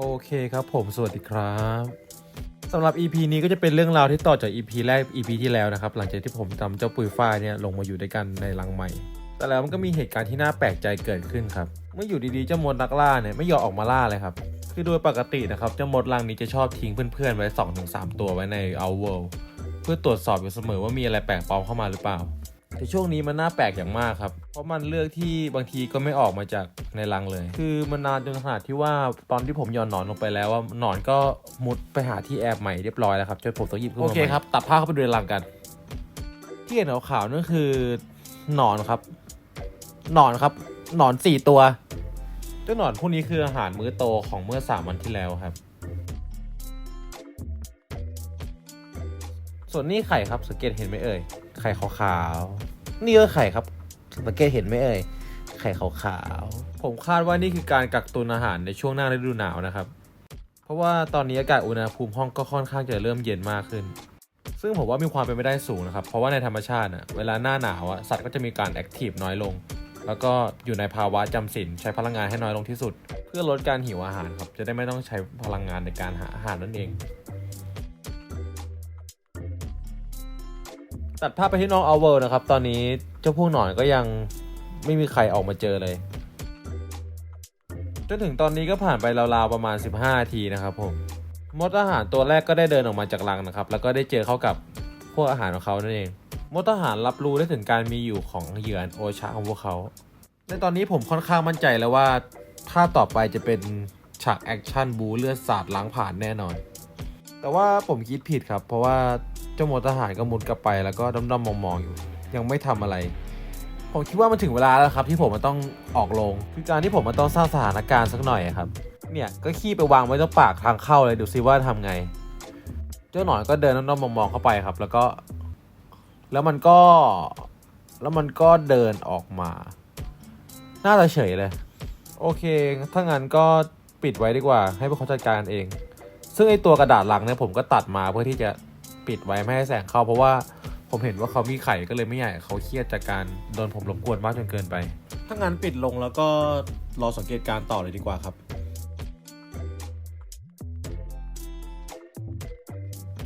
โอเคครับผมสวัสดีครับสำหรับ EP นี้ก็จะเป็นเรื่องราวที่ต่อจาก EP แรก EP ที่แล้วนะครับ หลังจากที่ผมจำเจ้าปุยฝ้ายเนี่ยลงมาอยู่ด้วยกันในรังใหม่ แต่แล้วมันก็มีเหตุการณ์ที่น่าแปลกใจเกิดขึ้นครับ เมื่ออยู่ดีๆเจ้ามดนักล่าเนี่ยไม่ยอมออกมาล่าเลยครับ คือโดยปกตินะครับเจ้ามดรังนี้จะชอบทิ้งเพื่อนๆไว้ 2-3 ตัวไว้ใน Our World เพื่อตรวจสอบอยู่เสมอว่ามีอะไรแปลกปลอมเข้ามาหรือเปล่า แต่ช่วงนี้มันน่าแปลกอย่างมากครับ เพราะมันเลือกที่บางทีก็ไม่ออกมาจากในรังเลย คือมันนานจนขนาดที่ว่าตอนที่ผมโยนหนอนลงไปแล้วว่าหนอนก็มุดไปหาที่แอบใหม่เรียบร้อยแล้วครับจนผมต้องหยิบขึ้นมาโอเคครับตัดผ้าเข้าไปดูในรังกัน ที่เห็นขาวๆนั่นคือหนอนครับ หนอนครับ หนอนสี่ตัวเจ้าหนอนพวกนี้คืออาหารมื้อโตของเมื่อสามวันที่แล้วครับ ส่วนนี่ไข่ครับสังเกตเห็นไหมเอ่ยไข่ขาวๆนี่ก็ไข่ครับสังเกตเห็นไหมเอ่ยไข่ขาวๆผมคาดว่านี่คือการกักตุนอาหารในช่วงหน้าฤดูหนาวนะครับ เพราะว่าตอนนี้อากาศอุณหภูมิห้องก็ค่อนข้างจะเริ่มเย็นมากขึ้น ซึ่งผมว่ามีความเป็นไปได้สูงนะครับ เพราะว่าในธรรมชาติน่ะเวลาหน้าหนาวอะสัตว์ก็จะมีการแอคทีฟน้อยลง แล้วก็อยู่ในภาวะจำศีลใช้พลังงานให้น้อยลงที่สุด เพื่อลดการหิวอาหารครับจะได้ไม่ต้องใช้พลังงานในการหาอาหารนั่นเอง ตัดภาพไปที่น้องเอาเวอร์นะครับ ตอนนี้เจ้าพวกหนอนก็ยังไม่มีใครออกมาเจอเลย จนถึงตอนนี้ก็ผ่านไปราวๆประมาณ 15นาทีนะครับผม มดอาหารตัวแรกก็ได้เดินออกมาจากรังนะครับ แล้วก็ได้เจอเข้ากับพวกอาหารของเขานั่นเอง มดอาหารรับรู้ได้ถึงการมีอยู่ของเหยื่อโอชาของพวกเขา ในตอนนี้ผมค่อนข้างมั่นใจแล้วว่าถ้าต่อไปจะเป็นฉากแอคชั่นบูเลือดสาดล้างผ่านแน่นอน แต่ว่าผมคิดผิดครับ เพราะว่า เจ้ามดทหารก็มุดกลับไปแล้วก็ด้อมๆมองๆอยู่ ยังไม่ทำอะไร ผมคิดว่ามันถึงเวลาแล้วครับ ที่ผมมันต้องออกโรงคือการที่ผมมันต้องสร้างสถานการณ์สักหน่อยครับ เนี่ยก็ขี้ไปวางไว้ตรงปากทางเข้าเลยดูซิว่าทำไง เจ้าหนอนก็เดินด้อมๆมองๆเข้าไปครับ แล้วก็ แล้วมันก็ แล้วมันก็เดินออกมา น่าจะเฉยเลย โอเค ถ้างั้นก็ปิดไว้ดีกว่า ให้พวกเขาจัดการเอง ซึ่งไอตัวกระดาษหลังเนี่ยผมก็ตัดมาเพื่อที่จะ ปิดไว้ไม่ให้แสงเข้าเพราะว่าผมเห็นว่าเขามีไข่ก็เลยไม่ให้เขาเครียดจากการโดนผมรบกวนมากจนเกินไป ถ้างั้นปิดลงแล้วก็รอสังเกตการณ์ต่อเลยดีกว่าครับ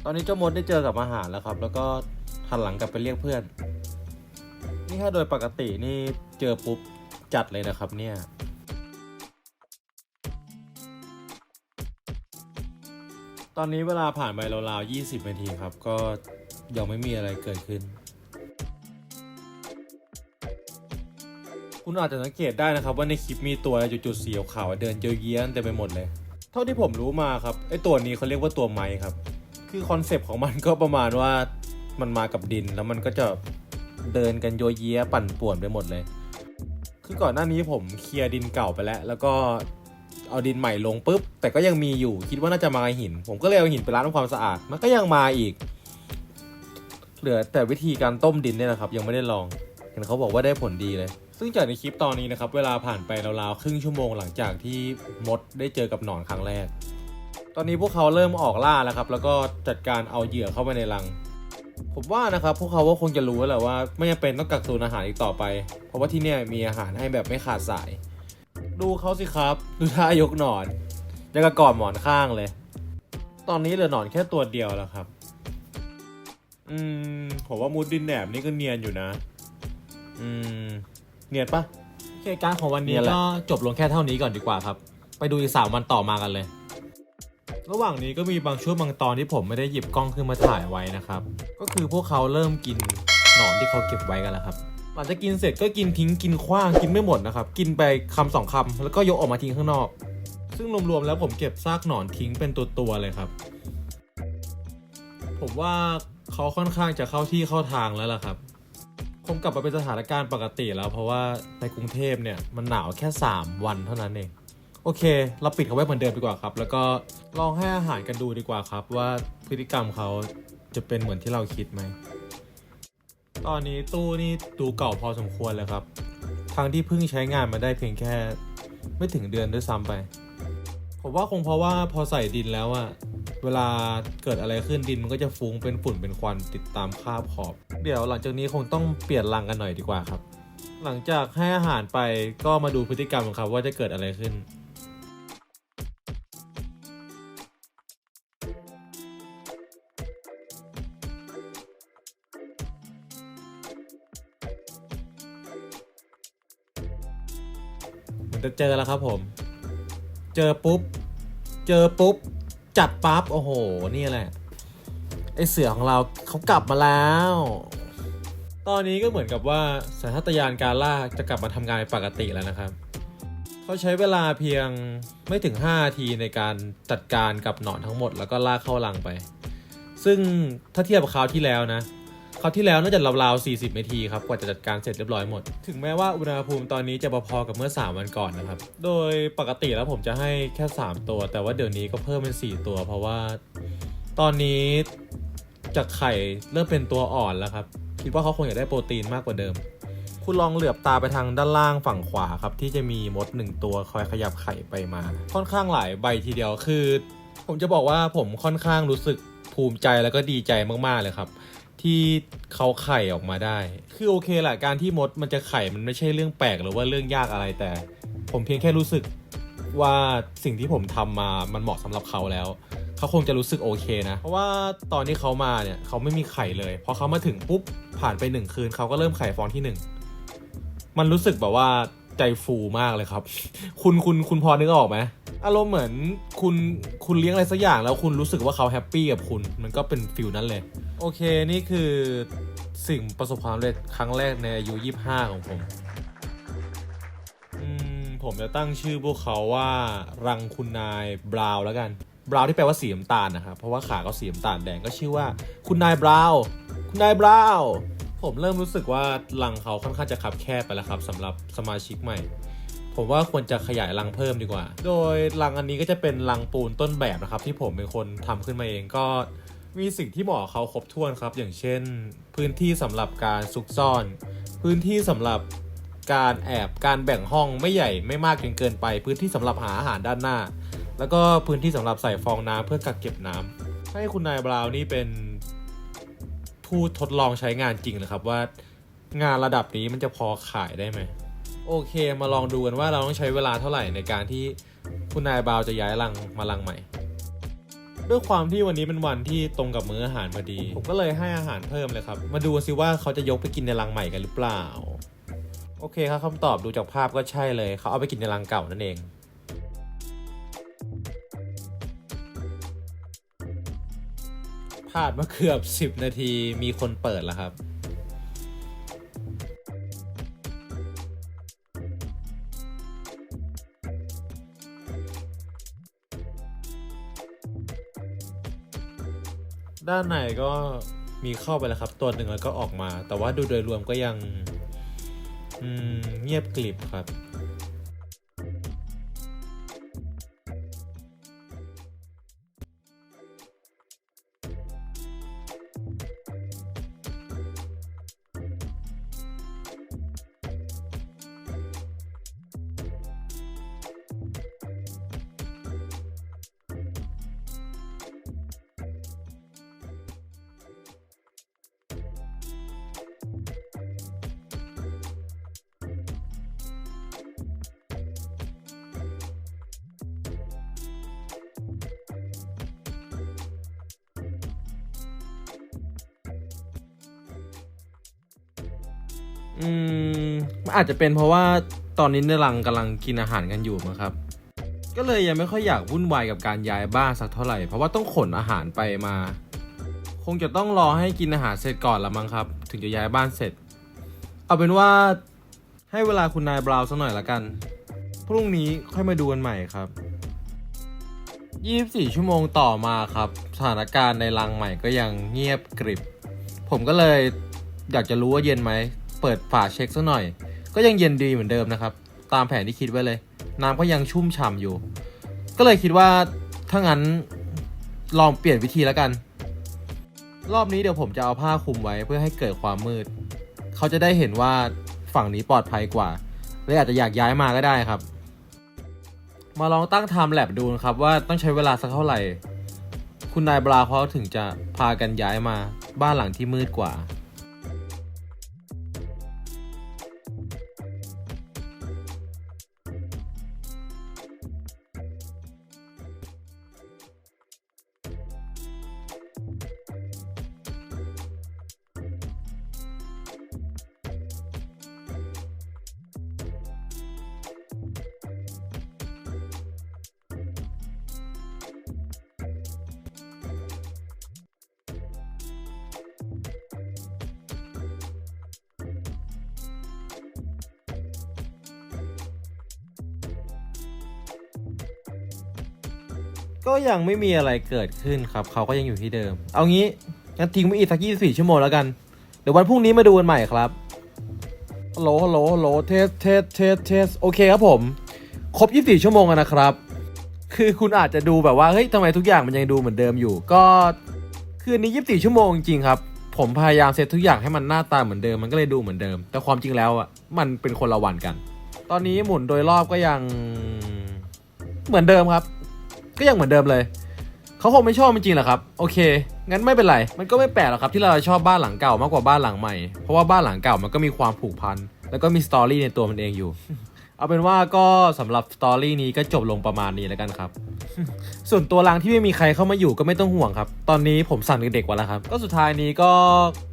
ตอนนี้เจ้ามดได้เจอกับอาหารแล้วครับ แล้วก็หันหลังกลับไปเรียกเพื่อน นี่ถ้าโดยปกตินี่เจอปุ๊บจัดเลยนะครับเนี่ย อนนี้เวลาผ่านไปราวๆ20 นาทีครับ ก็ยังไม่มีอะไรเกิดขึ้น คุณอาจจะสังเกตได้นะครับว่าในคลิปมีตัวจุดๆสีขาวเดินเยอะแยะเต็มไปหมดเลย เท่าที่ผมรู้มาครับไอตัวนี้เขาเรียกว่าตัวไม้ครับ คือคอนเซปต์ของมันก็ประมาณว่ามันมากับดินแล้วมันก็จะเดินกันโยเยะปั่นป่วนไปหมดเลย คือก่อนหน้านี้ผมเคลียร์ดินเก่าไปแล้ว แล้วก็ เอาดินใหม่ลงปุ๊บ แต่ก็ยังมีอยู่คิดว่าน่าจะมาหิน ผมก็เลยเอาหินไปล้างทำความสะอาด มันก็ยังมาอีก เหลือแต่วิธีการต้มดินเนี่ยนะครับ ยังไม่ได้ลองเห็นเขาบอกว่าได้ผลดีเลย ซึ่งจากในคลิปตอนนี้นะครับ เวลาผ่านไปราวๆครึ่งชั่วโมงหลังจากที่มดได้เจอกับหนอนครั้งแรก ตอนนี้พวกเขาเริ่มออกล่าแล้วครับ แล้วก็จัดการเอาเหยื่อเข้าไปในรังผมว่านะครับพวกเขาก็คงจะรู้แล้วแหละว่า ไม่จำเป็นต้องกักตุนอาหารอีกต่อไป เพราะว่าที่เนี่ยมีอาหารให้แบบไม่ขาดสาย ดูเขาสิครับ ดูท่ายกหนอนยังกระกอบหมอนข้างเลย ตอนนี้เหลือหนอนแค่ตัวเดียวแล้วครับ อืม ผมว่ามูดดินแหนบนี่ก็เนียนอยู่นะ อืม เนียนปะ เหตุการณ์ของวันนี้เนียนแหละ ก็จบลงแค่เท่านี้ก่อนดีกว่าครับ ไปดูอีกสามวันต่อมากันเลย ระหว่างนี้ก็มีบางช่วงบางตอนที่ผมไม่ได้หยิบกล้องขึ้นมาถ่ายไว้นะครับ ก็คือพวกเขาเริ่มกินหนอนที่เขาเก็บไว้กันแล้วครับ หลังจากกินเสร็จก็กินทิ้งกินขว้างกินไม่หมดนะครับ กินไปคำสองคำแล้วก็ยกออกมาทิ้งข้างนอก ซึ่งรวมๆแล้วผมเก็บซากหนอนทิ้งเป็นตัวๆเลยครับ ผมว่าเขาค่อนข้างจะเข้าที่เข้าทางแล้วล่ะครับ คงกลับมาเป็นสถานการณ์ปกติแล้ว เพราะว่าในกรุงเทพเนี่ยมันหนาวแค่ 3 วันเท่านั้นเอง โอเค เราปิดเขาไว้เหมือนเดิมดีกว่าครับ แล้วก็ลองให้อาหารกันดูดีกว่าครับ ว่าพฤติกรรมเขาจะเป็นเหมือนที่เราคิดไหม ตอนนี้ตู้นี่ดูเก่าพอสมควรเลยครับ ทั้งที่เพิ่งใช้งานมาได้เพียงแค่ ไม่ถึงเดือนด้วยซ้ำไป ผมว่าคงเพราะว่าพอใส่ดินแล้วอะเวลาเกิดอะไรขึ้นดินมันก็จะฟุ้งเป็นฝุ่นเป็นควันติดตามคราบขอบ เดี๋ยวหลังจากนี้คงต้องเปลี่ยนรังกันหน่อยดีกว่าครับ หลังจากให้อาหารไปก็มาดูพฤติกรรมของเขาว่าจะเกิดอะไรขึ้น เหมือนจะเจอแล้วครับผม เจอปุ๊บ เจอปุ๊บ จัดปั๊บ โอ้โห นี่แหละ ไอเสือของเราเขากลับมาแล้ว ตอนนี้ก็เหมือนกับว่าสัญชาตญาณการล่าจะกลับมาทำงานเป็นปกติแล้วนะครับเขาใช้เวลาเพียงไม่ถึง5นาทีในการจัดการกับหนอนทั้งหมด แล้วก็ลากเข้ารังไป ซึ่งถ้าเทียบกับคราวที่แล้วนะ คราวที่แล้วน่าจะราวๆ 40นาทีครับ กว่าจะจัดการเสร็จเรียบร้อยหมด ถึงแม้ว่าอุณหภูมิตอนนี้จะพอๆกับเมื่อ 3 วันก่อนนะครับ โดยปกติแล้วผมจะให้แค่ 3 ตัว แต่ว่าเดี๋ยวนี้ก็เพิ่มเป็น 4 ตัว เพราะว่าตอนนี้จากไข่เริ่มเป็นตัวอ่อนแล้วครับ คิดว่าเขาคงอยากได้โปรตีนมากกว่าเดิม คุณลองเหลือบตาไปทางด้านล่างฝั่งขวาครับ ที่จะมีมดหนึ่งตัวคอยขยับไข่ไปมา ค่อนข้างหลายใบทีเดียวคือ ผมจะบอกว่าผมค่อนข้างรู้สึกภูมิใจแล้วก็ดีใจมากๆเลยครับ ที่เขาไข่ออกมาได้ คือโอเคแหละการที่มดมันจะไข่มันไม่ใช่เรื่องแปลกหรือว่าเรื่องยากอะไรแต่ ผมเพียงแค่รู้สึกว่าสิ่งที่ผมทำมามันเหมาะสำหรับเขาแล้ว เขาคงจะรู้สึกโอเคนะ เพราะว่าตอนที่เขามาเนี่ยเขาไม่มีไข่เลย พอเขามาถึงปุ๊บผ่านไปหนึ่งคืนเขาก็เริ่มไข่ฟองที่หนึ่งมันรู้สึกแบบว่า ใจฟูมากเลยครับ คุณคุณคุณพอนึกออกไหมอารมณ์เหมือนคุณคุณเลี้ยงอะไรสักอย่างแล้วคุณรู้สึกว่าเขาแฮปปี้กับคุณ มันก็เป็นฟิลนั้นเลย โอเคนี่คือสิ่งประสบความสำเร็จครั้งแรกในอายุ 25 ของผมผมจะตั้งชื่อพวกเขาว่ารังคุณนายบราวน์แล้วกันบราวน์ที่แปลว่าสีน้ำตาลนะครับเพราะว่าขาเขาสีน้ำตาลแดงก็ชื่อว่า คุณนายบราวน์คุณนายบราวน์ ผมเริ่มรู้สึกว่ารังเขาค่อนข้างจะคับแคบไปแล้วครับสำหรับสมาชิกใหม่ ผมว่าควรจะขยายรังเพิ่มดีกว่า โดยรังอันนี้ก็จะเป็นรังปูนต้นแบบนะครับ ที่ผมเป็นคนทำขึ้นมาเองก็มีสิ่งที่เหมาะกับเขาครบถ้วนครับ อย่างเช่น พื้นที่สำหรับการซุกซ่อน พื้นที่สำหรับการแอบการแบ่งห้องไม่ใหญ่ไม่มากจนเกินไป พื้นที่สำหรับหาอาหารด้านหน้า แล้วก็พื้นที่สำหรับใส่ฟองน้ำเพื่อกักเก็บน้ำให้คุณนายบราวนี่เป็น ผู้ทดลองใช้งานจริงเลยครับว่างานระดับนี้มันจะพอขายได้ไหมโอเคมาลองดูกันว่าเราต้องใช้เวลาเท่าไหร่ในการที่คุณนายบาวจะย้ายรังมารังใหม่ ด้วยความที่วันนี้เป็นวันที่ตรงกับมื้ออาหารพอดี ผมก็เลยให้อาหารเพิ่มเลยครับ มาดูซิว่าเขาจะยกไปกินในรังใหม่กันหรือเปล่า โอเคครับคำตอบดูจากภาพก็ใช่เลย เขาเอาไปกินในรังเก่านั่นเอง ผ่านมาเกือบ 10 นาทีมีคนเปิดแล้วครับ ด้านในก็มีเข้าไปแล้วครับ ตัวหนึ่งแล้วก็ออกมา แต่ว่าดูโดยรวมก็ยังเงียบกลิบครับ อืมมันอาจจะเป็นเพราะว่าตอนนี้ในรังกำลังกินอาหารกันอยู่มั้งครับ ก็เลยยังไม่ค่อยอยากวุ่นวายกับการย้ายบ้านสักเท่าไหร่ เพราะว่าต้องขนอาหารไปมา คงจะต้องรอให้กินอาหารเสร็จก่อนละมั้งครับ ถึงจะย้ายบ้านเสร็จ เอาเป็นว่าให้เวลาคุณนายบราวน์สักหน่อยละกัน พรุ่งนี้ค่อยมาดูกันใหม่ครับ 24 ชั่วโมงต่อมาครับ สถานการณ์ในรังใหม่ก็ยังเงียบกริบ ผมก็เลยอยากจะรู้ว่าเย็นไหม เปิดฝาเช็คสักหน่อย ก็ยังเย็นดีเหมือนเดิมนะครับ ตามแผนที่คิดไว้เลย น้ำก็ยังชุ่มฉ่ำอยู่ ก็เลยคิดว่าถ้างั้นลองเปลี่ยนวิธีแล้วกัน รอบนี้เดี๋ยวผมจะเอาผ้าคลุมไว้เพื่อให้เกิดความมืด เขาจะได้เห็นว่าฝั่งนี้ปลอดภัยกว่าเลยอาจจะอยากย้ายมาก็ได้ครับ มาลองตั้งไทม์แลบดูนะครับว่าต้องใช้เวลาสักเท่าไหร่ คุณนายบราเขาถึงจะพากันย้ายมาบ้านหลังที่มืดกว่า ก็ยังไม่มีอะไรเกิดขึ้นครับ เขาก็ยังอยู่ที่เดิม เอางี้งั้นทิ้งไว้อีกสัก24ชั่วโมงแล้วกัน เดี๋ยววันพรุ่งนี้มาดูกันใหม่ครับฮัลโหลฮัลโหลฮัลโหลเทสเทสเทสเทสโอเคครับผม ครบ24ชั่วโมงแล้วนะครับ คือคุณอาจจะดูแบบว่า เฮ้ยทำไมทุกอย่างมันยังดูเหมือนเดิมอยู่ ก็คืนนี้24ชั่วโมงจริงครับ ผมพยายามเซตทุกอย่างให้มันหน้าตาเหมือนเดิม มันก็เลยดูเหมือนเดิม แต่ความจริงแล้วอะ มันเป็นคนละวันกัน ตอนนี้หมุนโดยรอบก็ยังเหมือนเดิมครับ ก็ยังเหมือนเดิมเลย เขาคงไม่ชอบจริงๆแหละครับ โอเค งั้นไม่เป็นไร มันก็ไม่แปลกหรอกครับที่เราชอบบ้านหลังเก่ามากกว่าบ้านหลังใหม่ เพราะว่าบ้านหลังเก่ามันก็มีความผูกพัน แล้วก็มีสตอรี่ในตัวมันเองอยู่ เอาเป็นว่าก็สำหรับสตอรี่นี้ก็จบลงประมาณนี้แล้วกันครับ ส่วนตัวรางที่ไม่มีใครเข้ามาอยู่ก็ไม่ต้องห่วงครับ ตอนนี้ผมสั่งเด็กๆไว้แล้วครับ ก็สุดท้ายนี้ก็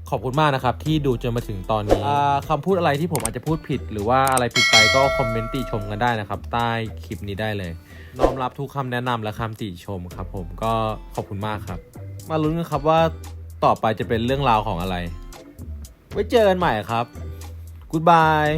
ขอบคุณมากนะครับ ที่ดูจนมาถึงตอนนี้อ่าคำพูดอะไรที่ผมอาจจะพูดผิด หรือว่าอะไรผิดไปก็คอมเมนต์ติชมกันได้นะครับ ใต้คลิปนี้ได้เลย น้อมรับทุกคำแนะนำและคำติชมครับผมก็ขอบคุณมากครับ มาลุ้นกันครับว่าต่อไปจะเป็นเรื่องราวของอะไร ไว้เจอกันใหม่ครับ Goodbye